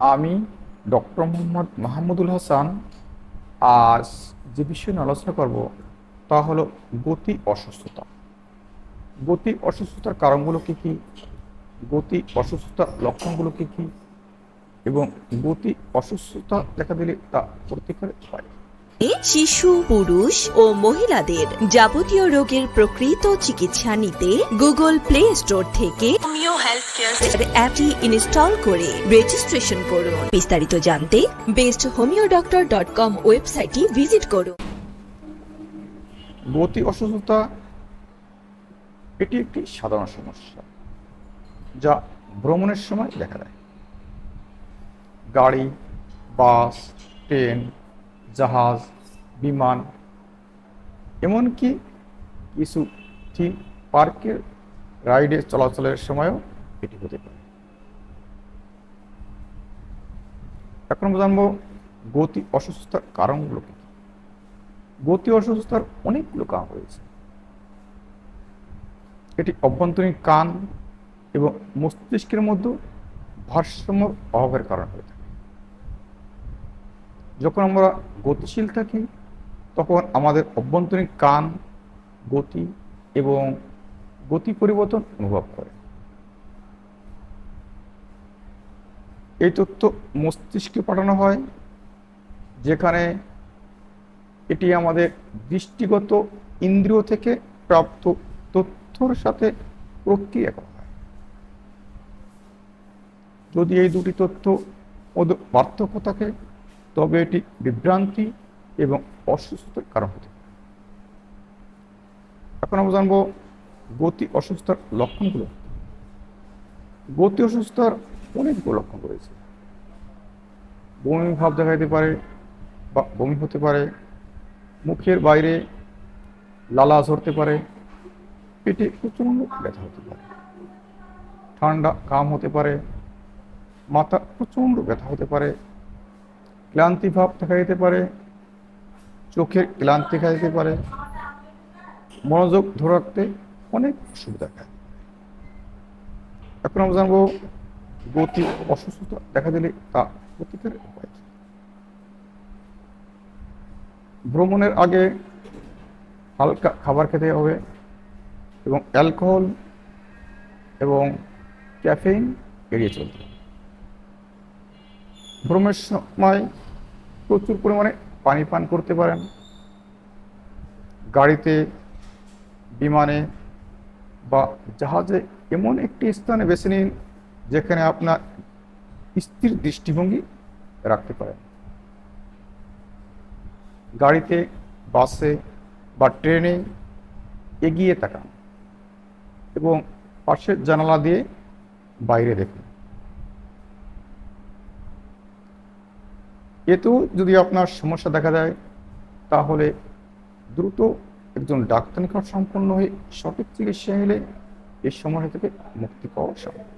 আমি ডক্টর মোহাম্মদ মাহমুদুল হাসান আজ যে বিষয় নিয়ে আলোচনা করব, তা হলো গতি অসুস্থতা। গতি অসুস্থতার কারণগুলো কী কী? গতি অসুস্থতার লক্ষণগুলো কী কী? এবং গতি অসুস্থতা দেখা দিলে তা প্রতিকার পায় শিশু পুরুষ ও মহিলাদের যাবতীয় রোগের প্রকৃত চিকিৎসা নিতে গুগল প্লে স্টোর থেকে হোমিও হেলথ কেয়ার অ্যাপটি ইনস্টল করে রেজিস্ট্রেশন করুন। বিস্তারিত জানতে best homeo doctor dot com ওয়েবসাইটটি ভিজিট করুন। গতি অসুস্থতা এটি একটি সাধারণ সমস্যা যা ভ্রমণের সময় দেখা দেয়। গাড়ি বাস ট্রেন জাহাজ, বিমান, এমনকি কিছু থিম পার্কের রাইডে চলাচলের সময়ও এটি হতে পারে। এখন জানব গতি অসুস্থতার কারণগুলো কি? গতি অসুস্থতার অনেকগুলো কারণ রয়েছে। এটি অভ্যন্তরীণ কান এবং মস্তিষ্কের মধ্যে ভারসাম্য অভাবের কারণ হয়ে থাকে। যখন আমরা গতিশীল থাকি, তখন আমাদের অভ্যন্তরীণ কান, গতি এবং গতি পরিবর্তন অনুভব করে। এই তথ্য মস্তিষ্কে পাঠানো হয়, যেখানে এটি আমাদের দৃষ্টিগত ইন্দ্রিয় থেকে প্রাপ্ত তথ্যর সাথে প্রক্রিয়া করা হয়। যদি এই দুটি তথ্য পার্থক্য থাকে তবে এটি বিভ্রান্তি এবং অসুস্থতার কারণ হতে এখন আমরা জানব গতি অসুস্থতার লক্ষণগুলো। গতি অসুস্থতার অনেকগুলো লক্ষণ রয়েছে। বমি ভাব দেখা যেতে পারে বা বমি হতে পারে, মুখের বাইরে লালা ঝরতে পারে, পেটে প্রচণ্ড ব্যথা হতে পারে, ঠান্ডা কাম হতে পারে, মাথা প্রচণ্ড ব্যথা হতে পারে ক্লান্তি ভাব দেখা যেতে পারে, চোখের ক্লান্তি দেখা যেতে পারে, মনোযোগ ধরে রাখতে অনেক অসুবিধা দেখা এখন আমরা জানব গতি অসুস্থতা দেখা দিলে তা প্রতিকারের উপায় ভ্রমণের আগে হালকা খাবার খেতে হবে এবং অ্যালকোহল এবং ক্যাফেইন এড়িয়ে চলতে ভ্রমণের সময় প্রচুর পরিমাণে পানি পান করতে পারেন। গাড়িতে, বিমানে বা জাহাজে এমন একটি স্থানে বেছে নিন যেখানে আপনার স্থির দৃষ্টিভঙ্গি রাখতে পারেন। গাড়িতে, বাসে বা ট্রেনে এগিয়ে তাকান এবং পাশের জানালা দিয়ে বাইরে দেখুন। এতেও যদি আপনার সমস্যা দেখা যায় তাহলে দ্রুত একজন ডাক্তার নিকট সম্পন্ন হয়ে সঠিক চিকিৎসা নিলে এই সময় থেকে মুক্তি পাওয়া সম্ভব।